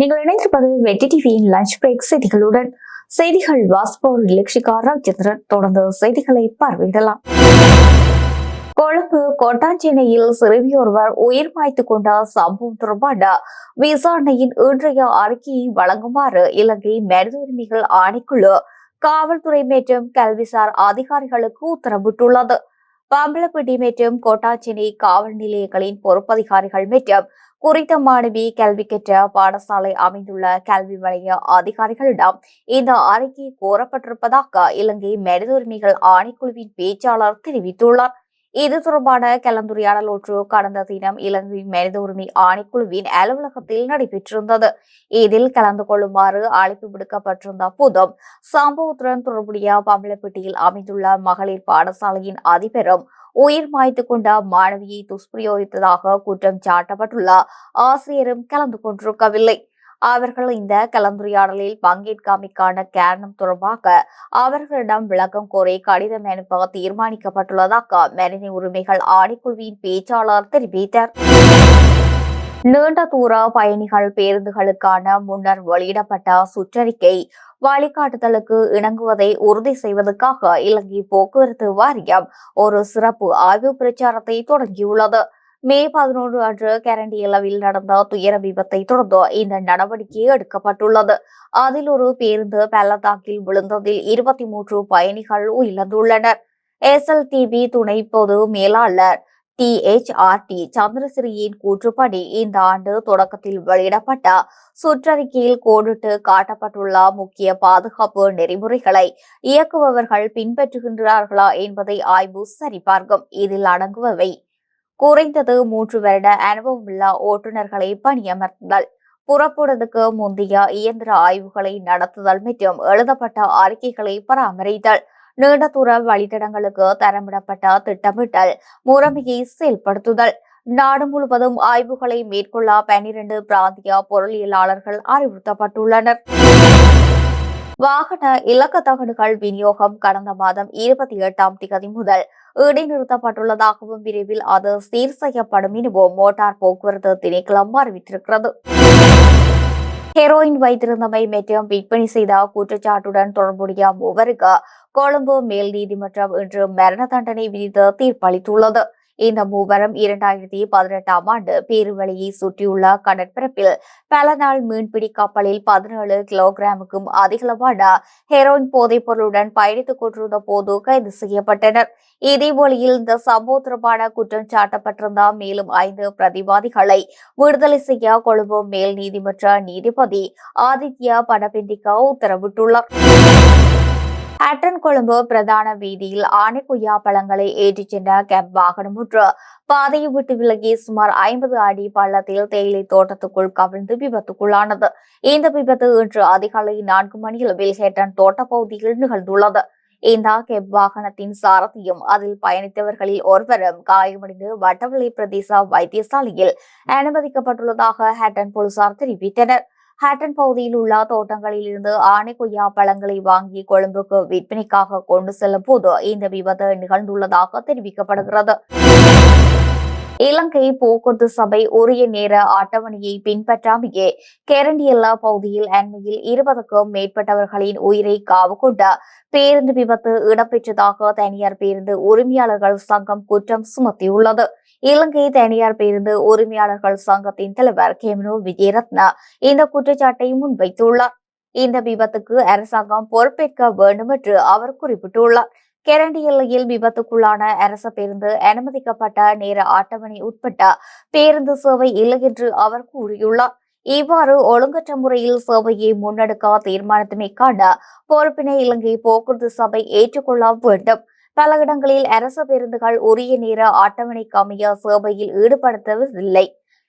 நீங்கள் இணைந்திருப்பது வெற்றி டிவியின் லஞ்ச் பிரேக் செய்திகளுடன் செய்திகள் வாசிப்பவர் லட்சிகா ராஜேந்திரன். தொடர்ந்து செய்திகளை பார்வையிடலாம். கொழும்பு கொட்டாஞ்சேனையில் சிறுமியொருவர் உயிர் மாய்த்து கொண்ட சம்பவம் தொடர்பான விசாரணையின் இன்றைய அறிக்கையை வழங்குமாறு இலங்கை மனித உரிமைகள் ஆணைக்குழு காவல்துறை மற்றும் கல்விசார் அதிகாரிகளுக்கு உத்தரவிட்டுள்ளது. பம்பலப்பட்டி மற்றும் கோட்டாச்சினி காவல் நிலையங்களின் பொறுப்பதிகாரிகள் மற்றும் குறித்த மாணவி கல்வி கற்ற பாடசாலை அமைந்துள்ள கல்வி வலய அதிகாரிகளிடம் இந்த அறிக்கை கோரப்பட்டிருப்பதாக இலங்கை மனித உரிமைகள் ஆணைக்குழுவின் பேச்சாளர் தெரிவித்துள்ளார். இது தொடர்பான கலந்துரையாடல் ஒன்று கடந்த தினம் இலங்கை மனித உரிமை ஆணைக்குழுவின் அலுவலகத்தில் நடைபெற்றிருந்தது. இதில் கலந்து கொள்ளுமாறு அழைப்பு விடுக்கப்பட்டிருந்த போதும் சம்பவத்துடன் தொடர்புடைய பம்பளப்பட்டியில் அமைந்துள்ள மகளிர் பாடசாலையின் அதிபரும் உயிர் மாய்த்து கொண்ட மாணவியை துஷ்பிரயோகித்ததாக குற்றம் சாட்டப்பட்டுள்ள ஆசிரியரும் கலந்து கொண்டிருக்கவில்லை. அவர்கள் இந்த கலந்துரையாடலில் பங்கேற்காமைக்கான காரணம் தொடர்பாக அவர்களிடம் விளக்கம் கோரி கடிதம் அனுப்ப தீர்மானிக்கப்பட்டுள்ளதாக மனித உரிமைகள் ஆணைக்குழுவின் பேச்சாளர் தெரிவித்தார். நீண்ட தூர பயணிகள் பேருந்துகளுக்கான முன்னர் வெளியிடப்பட்ட சுற்றறிக்கை வழிகாட்டுதலுக்கு இணங்குவதை உறுதி செய்வதற்காக இலங்கை போக்குவரத்து வாரியம் ஒரு சிறப்பு ஆய்வு பிரச்சாரத்தை தொடங்கியுள்ளது. மே பதினொன்று அன்று கேரண்டி அளவில் நடந்த துயர விபத்தை தொடர்ந்து இந்த நடவடிக்கை எடுக்கப்பட்டுள்ளது. அதில் ஒரு பேருந்து பள்ளத்தாக்கில் விழுந்ததில் இருபத்தி மூன்று பயணிகள் உயிரிழந்துள்ளனர். எஸ்எல்டிபி துணை பொது மேலாளர் டி எச் ஆர் டி சந்திரசிறியின் கூற்றுப்படி இந்த ஆண்டு தொடக்கத்தில் வெளியிடப்பட்ட சுற்றறிக்கையில் கோடிட்டு காட்டப்பட்டுள்ள முக்கிய பாதுகாப்பு நெறிமுறைகளை இயக்குபவர்கள் பின்பற்றுகின்றார்களா என்பதை ஆய்வு சரிபார்க்கும். இதில் அடங்குபவை குறைந்தது மூன்று வருட அனுபவமுள்ள ஓட்டுநர்களை பணியமர்த்துதல் புறப்படுவதற்கு முந்தைய இயந்திர ஆய்வுகளை நடத்துதல் மற்றும் எழுதப்பட்ட அறிக்கைகளை பராமரித்தல் நீண்ட தூர வழித்தடங்களுக்கு தரமிடப்பட்ட திட்டமிட்டல் முறைமையை செயல்படுத்துதல் நாடு முழுவதும் ஆய்வுகளை மேற்கொள்ள பன்னிரண்டு பிராந்திய பொருளியலாளர்கள் அறிவுறுத்தப்பட்டுள்ளனர். வாகன இலக்க தகடுகள் விநியோகம் கடந்த மாதம் இருபத்தி எட்டாம் தேதி முதல் இடைநிறுத்தப்பட்டுள்ளதாகவும் விரைவில் அது சீர் செய்யப்படும் எனவும் மோட்டார் போக்குவரத்து திணைக்களம் அறிவித்திருக்கிறது. ஹெரோயின் வைத்திருந்தமை மற்றும் விற்பனை செய்த குற்றச்சாட்டுடன் தொடர்புடைய மூவருக்கு கொழும்பு மேல் நீதிமன்றம் இன்று மரண தண்டனை விதித்து தீர்ப்பளித்துள்ளது. இந்த மூவரும் இரண்டாயிரத்தி பதினெட்டாம் ஆண்டு பேருவழியை சுற்றியுள்ள கடற்பரப்பில் பல நாள் மீன்பிடி கப்பலில் பதினேழு கிலோகிராமுக்கும் அதிகளவான ஹெரோயின் போதைப் பொருளுடன் பயணித்துக் கொண்டிருந்த போது கைது செய்யப்பட்டனர். இதேபோலியில் இந்த சம்பவம் தொடர்பான குற்றம் சாட்டப்பட்டிருந்த மேலும் ஐந்து பிரதிவாதிகளை விடுதலை செய்ய கொழும்பு மேல் நீதிமன்ற நீதிபதி ஆதித்யா படபெண்டிகா உத்தரவிட்டுள்ளார். ஹட்டன் கொழும்பு பிரதான வீதியில் ஆனைக்குய்யா பழங்களை ஏற்றிச் சென்ற கேப் வாகனம் ஒன்று பாதையை விட்டு விலகி சுமார் ஐம்பது அடி பள்ளத்தில் தேயிலை தோட்டத்துக்குள் கவிழ்ந்து விபத்துக்குள்ளானது இந்த விபத்து இன்று அதிகாலை நான்கு மணியில் வில்ஹேட்டன் தோட்ட பகுதியில் நிகழ்ந்துள்ளது இந்த கேப் வாகனத்தின் சாரதியும் அதில் பயணித்தவர்களில் ஒருவரும் காயமடைந்து வட்டவளை பிரதேச வைத்தியசாலையில் அனுமதிக்கப்பட்டுள்ளதாக ஹேட்டன் போலீசார் தெரிவித்தனர் ஹாட்டன் பகுதியில் உள்ள தோட்டங்களில் இருந்து ஆனை கொய்யா பழங்களை வாங்கி கொழும்புக்கு விற்பனைக்காக கொண்டு செல்லும் போது இந்த விபத்து நிகழ்ந்துள்ளதாக தெரிவிக்கப்படுகிறது. இலங்கை போக்குவரத்து சபை உரிய நேர அட்டவணையை பின்பற்றாமையே கேரண்டியல்லா பகுதியில் அண்மையில் இருபதுக்கும் மேற்பட்டவர்களின் உயிரை காவு கொண்ட பேருந்து விபத்து இடம்பெற்றதாக தனியார் பேருந்து உரிமையாளர்கள் சங்கம் குற்றம் சுமத்தியுள்ளது. இலங்கை தனியார் பேருந்து உரிமையாளர்கள் சங்கத்தின் தலைவர் கேமனு விஜயரத்னா இந்த குற்றச்சாட்டை முன்வைத்துள்ளார். இந்த விபத்துக்கு அரசாங்கம் பொறுப்பேற்க வேண்டும் என்று அவர் குறிப்பிட்டுள்ளார். கெரண்டி எல்லையில் விபத்துக்குள்ளான அரச பேருந்து அனுமதிக்கப்பட்ட நேர அட்டவணை உட்பட்ட பேருந்து சேவை இல்லை என்று அவர் கூறியுள்ளார். இவ்வாறு ஒழுங்கற்ற முறையில் சேவையை முன்னெடுக்க தீர்மானத்துமைக்கான பொறுப்பினை இலங்கை போக்குவரத்து சபை ஏற்றுக்கொள்ள வேண்டும். பல இடங்களில் அரச பேருந்துகள் உரிய நேர அட்டவணைக்கு அமைய சேவையில் ஈடுபடுத்தவில்லை.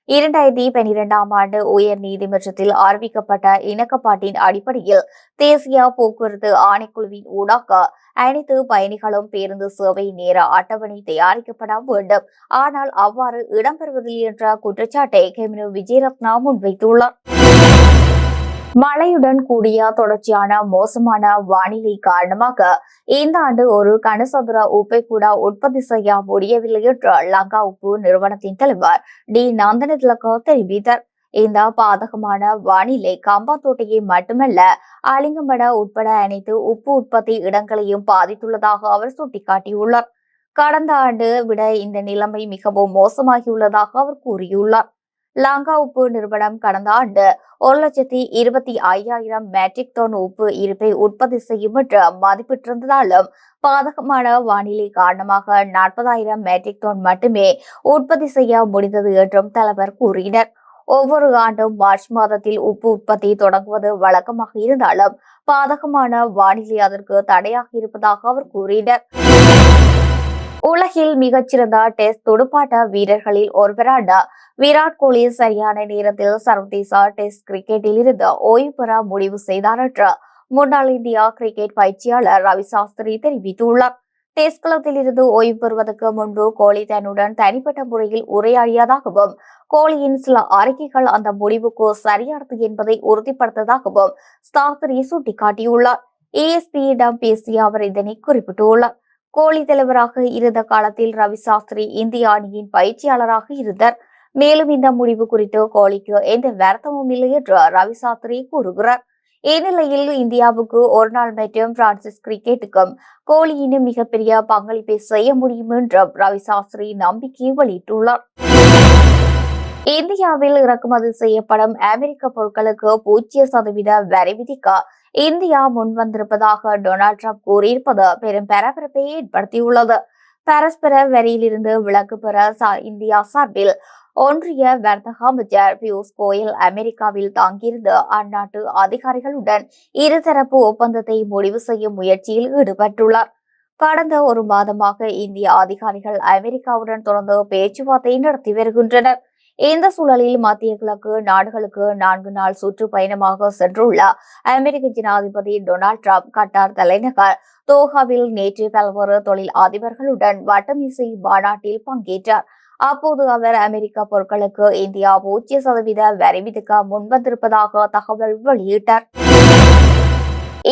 இரண்டாயிரத்தி பனிரெண்டாம் ஆண்டு உயர் நீதிமன்றத்தில் அறிவிக்கப்பட்ட இணக்கப்பாட்டின் அடிப்படையில் தேசிய போக்குவரத்து ஆணைக்குழுவின் ஊடாக அனைத்து பயணிகளும் பேருந்து சேவை நேர அட்டவணை தயாரிக்கப்பட வேண்டும். ஆனால் அவ்வாறு இடம்பெறுவதில்லை என்ற குற்றச்சாட்டை கெமினு விஜயரத்னா முன்வைத்துள்ளார். மழையுடன் கூடிய தொடர்ச்சியான மோசமான வானிலை காரணமாக இந்த ஆண்டு ஒரு கனசதுர உப்பை கூட உற்பத்தி செய்ய முடியவில்லை என்று லங்கா உப்பு நிறுவனத்தின் தலைவர் டி. நந்தன தெரிவித்தார். இந்த பாதகமான வானிலை கம்பாத்தோட்டையை மட்டுமல்ல அலிங்கமட உட்பட அனைத்து உப்பு உற்பத்தி இடங்களையும் பாதித்துள்ளதாக அவர் சுட்டிக்காட்டியுள்ளார். கடந்த ஆண்டு விட இந்த நிலைமை மிகவும் மோசமாகியுள்ளதாக அவர் கூறியுள்ளார். லாங்கா உப்பு நிறுவனம் கடந்த ஆண்டு ஒரு லட்சத்தி இருபத்தி ஐயாயிரம் மெட்ரிக் டன் உப்பு இருப்பை உற்பத்தி செய்யும் என்று மதிப்பிட்டிருந்ததாலும் பாதகமான வானிலை காரணமாக நாற்பதாயிரம் மெட்ரிக் டன் மட்டுமே உற்பத்தி செய்ய முடிந்தது என்றும் தலைவர் கூறினர். ஒவ்வொரு ஆண்டும் மார்ச் மாதத்தில் உப்பு உற்பத்தி தொடங்குவது வழக்கமாக இருந்தாலும் பாதகமான வானிலை அதற்கு தடையாக இருப்பதாக அவர் கூறினர். உலகில் மிகச்சிறந்த டெஸ்ட் துடுப்பாட்ட வீரர்களில் ஒருவரான விராட் கோலி சரியான நேரத்தில் சர்வதேச டெஸ்ட் கிரிக்கெட்டில் இருந்து ஓய்வு பெற முடிவு செய்தார் என்று முன்னாள் இந்தியா கிரிக்கெட் பயிற்சியாளர் ரவி சாஸ்திரி தெரிவித்துள்ளார். டெஸ்ட் களத்தில் இருந்து ஓய்வு பெறுவதற்கு முன்பு கோலி தன்னுடன் தனிப்பட்ட முறையில் உரையாடியதாகவும் கோலியின் சில அறிக்கைகள் அந்த முடிவுக்கு சரியானது என்பதை உறுதிப்படுத்ததாகவும் சாஸ்திரி சுட்டிக்காட்டியுள்ளார். ஏஎஸ்பியிடம் பேசிய அவர் இதனை குறிப்பிட்டுள்ளார். கோலி தலைவராக இருந்த காலத்தில் ரவி சாஸ்திரி இந்திய அணியின் பயிற்சியாளராக இருந்தார். மேலும் இந்த முடிவு குறித்து கோலிக்கு எந்த வருத்தமும் இல்லை என்று ரவி சாஸ்திரி கூறுகிறார். இந்நிலையில் இந்தியாவுக்கு ஒரு நாள் மற்றும் பிரான்சிஸ் கிரிக்கெட்டுக்கும் கோலியின் மிகப்பெரிய பங்களிப்பை செய்ய முடியும் என்றும் ரவி சாஸ்திரி நம்பிக்கை வெளியிட்டுள்ளார். இந்தியாவில் இறக்குமதி செய்யப்படும் அமெரிக்க பொருட்களுக்கு பூஜ்ஜிய சதவீத வரி விதிக்க இந்தியா முன்வந்திருப்பதாக டொனால்ட் ட்ரம்ப் கூறியிருப்பது பெரும் பரபரப்பை ஏற்படுத்தியுள்ளது. பரஸ்பர வரியிலிருந்து விலக்கு பெற இந்தியா சார்பில் ஒன்றிய வர்த்தக அமைச்சர் பியூஷ் கோயல் அமெரிக்காவில் தாங்கியிருந்த அந்நாட்டு அதிகாரிகளுடன் இருதரப்பு ஒப்பந்தத்தை முடிவு செய்யும் முயற்சியில் ஈடுபட்டுள்ளார். கடந்த ஒரு மாதமாக இந்திய அதிகாரிகள் அமெரிக்காவுடன் தொடர்ந்து பேச்சுவார்த்தை நடத்தி வருகின்றனர். இந்த சூழலில் மத்திய கிழக்கு நாடுகளுக்கு நான்கு நாள் சுற்றுப்பயணமாக சென்றுள்ள அமெரிக்க ஜனாதிபதி டொனால்ட் ட்ரம்ப் கட்டார் தலைநகர் தோஹாவில் நேற்று பல்வேறு தொழில் அதிபர்களுடன் வட்டமிசை மாநாட்டில் பங்கேற்றார். அப்போது அவர் அமெரிக்க பொருட்களுக்கு இந்தியா பூஜ்ஜிய சதவீத வரி விதிக்க முன்வந்திருப்பதாக தகவல் வெளியிட்டார்.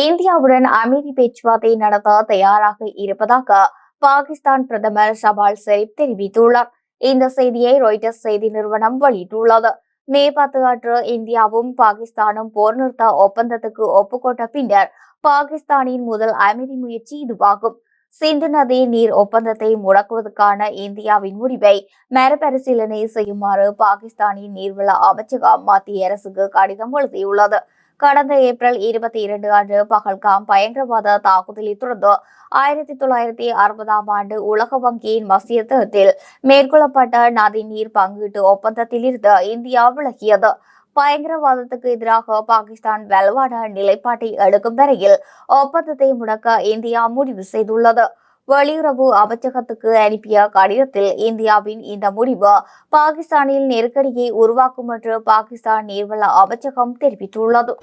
இந்தியாவுடன் அமைதி பேச்சுவார்த்தை நடத்த தயாராக இருப்பதாக பாகிஸ்தான் பிரதமர் ஷபால் ஷெரீப் தெரிவித்துள்ளார். இந்த செய்தியை ராய்டர்ஸ் செய்தி நிறுவனம் வெளியிட்டுள்ளது. மே பத்து அன்று இந்தியாவும் பாகிஸ்தானும் போர் நிறுத்த ஒப்பந்தத்துக்கு ஒப்புக்கொண்ட பின்னர் பாகிஸ்தானின் முதல் அமைதி முயற்சி இதுவாகும். சிந்து நதி நீர் ஒப்பந்தத்தை முடக்குவதற்கான இந்தியாவின் முடிவை மறுபரிசீலனை செய்யுமாறு பாகிஸ்தானின் நீர்வள அமைச்சகம் மத்திய அரசுக்கு கடிதம் எழுதியுள்ளது. கடந்த ஏப்ரல் இருபத்தி இரண்டு அன்று பகல்காம் பயங்கரவாத தாக்குதலை தொடர்ந்து ஆயிரத்தி தொள்ளாயிரத்தி அறுபதாம் ஆண்டு உலக வங்கியின் மத்தியத்தில் மேற்கொள்ளப்பட்ட நதி நீர் பங்கீட்டு ஒப்பந்தத்திலிருந்து இந்தியா விலகியது. பயங்கரவாதத்துக்கு எதிராக பாகிஸ்தான் வலுவான நிலைப்பாட்டை எடுக்கும் வரையில் ஒப்பந்தத்தை முடக்க இந்தியா முடிவு செய்துள்ளது. வெளியுறவு அமைச்சகத்துக்கு அனுப்பிய கடிதத்தில் இந்தியாவின் இந்த முடிவு பாகிஸ்தானில் நெருக்கடியை உருவாக்கும் என்று பாகிஸ்தான் நீர்வள அமைச்சகம் தெரிவித்துள்ளது.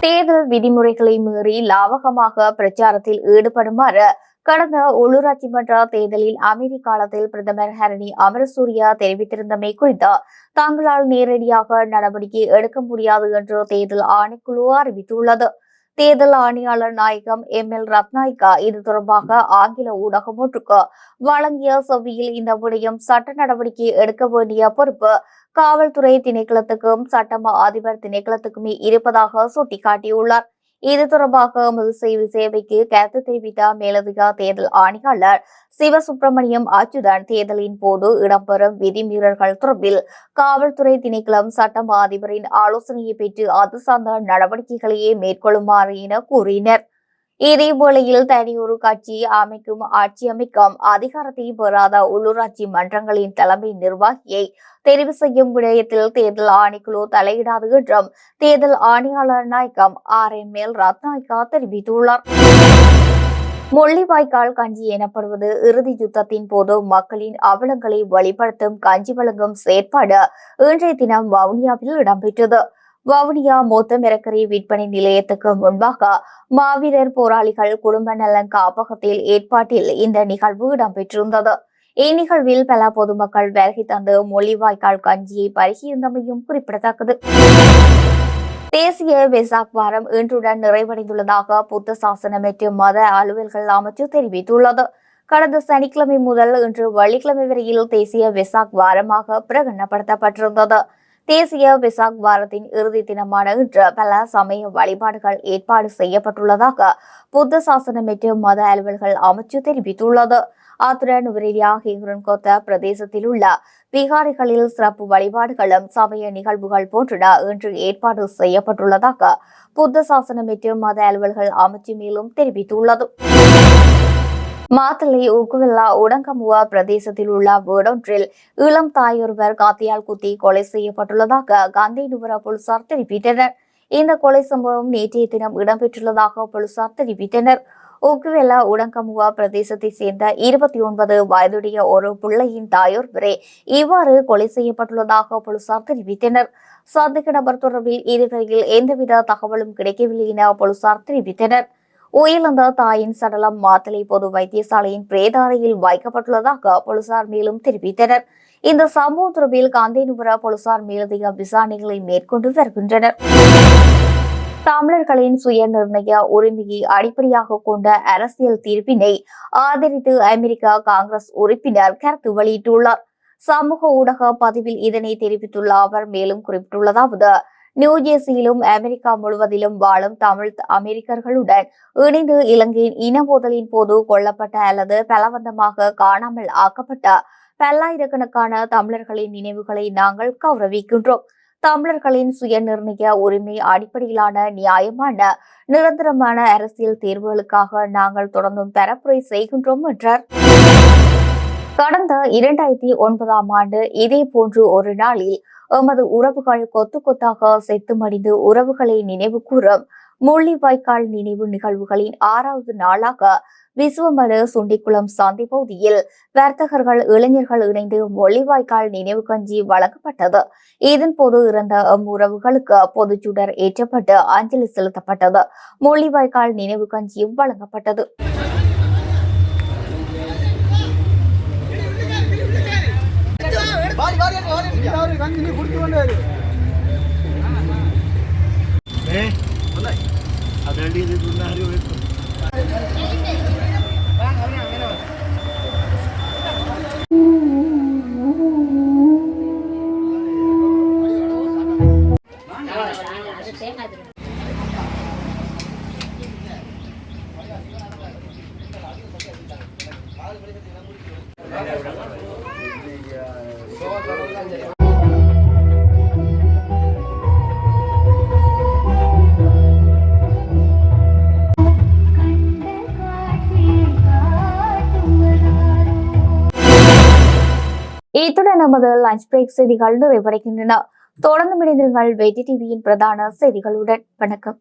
தேர்தல் விதிமுறைகளை மீறி லாவகமாக பிரச்சாரத்தில் ஈடுபடுமாறு கடந்த உள்ளூராட்சி மன்ற தேர்தலில் அமைதி காலத்தில் பிரதமர் ஹரணி அமரசூரியா தெரிவித்திருந்தமை குறித்து தாங்களால் நேரடியாக நடவடிக்கை எடுக்க முடியாது என்று தேர்தல் ஆணைக்குழு அறிவித்துள்ளது. தேர்தல் ஆணையாளர் நாயகம் எம் எல் ரத்நாயக்கா. இது தொடர்பாக ஆங்கில ஊடகம் ஒன்றுக்கு வழங்கிய செவ்வியில் இந்த விடயம் சட்ட நடவடிக்கை எடுக்க வேண்டிய பொறுப்பு காவல்துறை திணைக்களத்துக்கும் சட்டமா அதிபர் திணைக்களத்துக்குமே இருப்பதாக சுட்டிக்காட்டியுள்ளார். இது தொடர்பாக எமது செய்தி சேவைக்கு கருத்து தெரிவித்த மேலதிக தேர்தல் ஆணையாளர் சிவசுப்பிரமணியம் அச்சுதன் தேர்தலின் போது இடம்பெறும் விதிமீறல்கள் தொடர்பில் காவல்துறை திணைக்களம் சட்டம் அதிபரின் ஆலோசனையை பெற்று அது சார்ந்த நடவடிக்கைகளையே மேற்கொள்ளுமாறு என கூறினர். இதேவேளையில் தனியொரு கட்சி அமைக்கும் ஆட்சி அமைக்கும் அதிகாரத்தை பெறாத உள்ளூராட்சி மன்றங்களின் தலைமை நிர்வாகியை தெரிவு செய்யும் விடயத்தில் தேர்தல் ஆணைக்குழு தலையிடாது என்றும் தேர்தல் ஆணையாளர் நாயகம் ஆர். எம். எல். ரத்நாயக்கா தெரிவித்துள்ளார். முள்ளிவாய்க்கால் கஞ்சி எனப்படுவது இறுதி யுத்தத்தின் போது மக்களின் அவலங்களை வெளிப்படுத்தும் கஞ்சி வழங்கும் செயற்பாடு இன்றைய தினம் வவுனியாவில் இடம்பெற்றது. வவுனியா மொத்த மிரக்கரை விற்பனை நிலையத்துக்கு முன்பாக மாவீரர் போராளிகள் குடும்ப நலன் காப்பகத்தில் ஏற்பாட்டில் இந்த நிகழ்வு இடம்பெற்றிருந்தது. இந்நிகழ்வில் பல பொதுமக்கள் வருகை தந்து மொழிவாய்க்கால் கஞ்சியை பருகியிருந்தமையும் குறிப்பிடத்தக்கது. தேசிய வெசாக் வாரம் இன்றுடன் நிறைவடைந்துள்ளதாக புத்த சாசனம் மற்றும் மத அலுவல்கள் அமைச்சு தெரிவித்துள்ளது. கடந்த சனிக்கிழமை முதல் இன்று வெள்ளிக்கிழமை வரையில் தேசிய வெசாக் வாரமாக பிரகடனப்படுத்தப்பட்டிருந்தது. தேசிய விசாக் வாரத்தின் இறுதி தினமான இன்று பல சமய வழிபாடுகள் ஏற்பாடு செய்யப்பட்டுள்ளதாக புத்த சாசன மற்றும் மத அலுவல்கள் அமைச்சு தெரிவித்துள்ளது. அத்துடன் உவரெலியா ஹிங்குரன்கோத்த பிரதேசத்தில் உள்ள பீகாரிகளில் சிறப்பு வழிபாடுகளும் சமய நிகழ்வுகள் போன்றன இன்று ஏற்பாடு செய்யப்பட்டுள்ளதாக புத்த சாசன மற்றும் மத அலுவல்கள் அமைச்சு மேலும் தெரிவித்துள்ளது. மாத்தளை உக்குவில்லா உடங்கமுவா பிரதேசத்தில் உள்ள வீடொன்றில் இளம் தாயொருவர் காத்தியால் குத்தி கொலை செய்யப்பட்டுள்ளதாக காந்தி நுவர போலீசார் தெரிவித்தனர். இந்த கொலை சம்பவம் நேற்றைய தினம் இடம்பெற்றுள்ளதாக போலீசார் தெரிவித்தனர். உக்குவெல்லா உடங்கமுவா பிரதேசத்தை சேர்ந்த இருபத்தி ஒன்பது வயதுடைய ஒரு பிள்ளையின் தாயொருவரே இவ்வாறு கொலை செய்யப்பட்டுள்ளதாக போலீசார் தெரிவித்தனர். சந்தேக நபர் தொடர்பில் இதுவரையில் எந்தவித தகவலும் கிடைக்கவில்லை என போலீசார் தெரிவித்தனர். உயிரிழந்த தாயின் சடலம் மாத்தளை பொது வைத்தியசாலையின் பிரேதாரையில் வைக்கப்பட்டுள்ளதாக போலீசார் மேலும் தெரிவித்தனர். இந்த சம்பவம் தொடர்பில் காந்தேனுபுர போலீசார் மேலதிக விசாரணைகளை மேற்கொண்டு வருகின்றனர். தமிழர்களின் சுய நிர்ணய உரிமையை அடிப்படையாக கொண்ட அரசியல் தீர்ப்பினை ஆதரித்து அமெரிக்க காங்கிரஸ் உறுப்பினர் கருத்து வெளியிட்டுள்ளார். சமூக ஊடக பதிவில் இதனை தெரிவித்துள்ள அவர் மேலும் குறிப்பிட்டுள்ளதாவது நியூஜெர்சியிலும் அமெரிக்கா முழுவதிலும் வாழும் தமிழ் அமெரிக்கர்களுடன் இணைந்து இலங்கையின் இன மோதலின் போது கொல்லப்பட்ட அல்லது பலவந்தமாக காணாமல் ஆக்கப்பட்ட பல்லாயிரக்கணக்கான தமிழர்களின் நினைவுகளை நாங்கள் கௌரவிக்கின்றோம். தமிழர்களின் சுய நிர்ணய உரிமை அடிப்படையிலான நியாயமான நிரந்தரமான அரசியல் தேர்வுகளுக்காக நாங்கள் தொடர்ந்தும் பரப்புரை செய்கின்றோம் என்றார். கடந்த இரண்டாயிரத்தி ஒன்பதாம் ஆண்டு இதே போன்று ஒரு நாளில் எமது உறவுகள் கொத்து கொத்தாக செத்து மடிந்து உறவுகளை நினைவு கூறும் முள்ளிவாய்க்கால் நினைவு நிகழ்வுகளின் ஆறாவது நாளாக விசுவமடு சுண்டிக்குளம் சந்தை பகுதியில் வர்த்தகர்கள் இளைஞர்கள் இணைந்து மொழிவாய்க்கால் நினைவு கஞ்சி வழங்கப்பட்டது. இதன் போது இறந்த எம் உறவுகளுக்கு பொதுச்சுடர் ஏற்றப்பட்டு அஞ்சலி செலுத்தப்பட்டது. முள்ளிவாய்க்கால் நினைவு கஞ்சியும் வழங்கப்பட்டது. ಗಂಜಿನಿ ಕುಡ್ಕೊಂಡು ಅದರಲ್ಲಿ ಹರಿಬೇಕು Ooh. இத்துடன் நமது லஞ்ச் பிரேக் செய்திகள் நிறைவடைகின்றன. தொடர்ந்து இணைந்திருங்கள் வெற்றி டிவியின் பிரதான செய்திகளுடன். வணக்கம்.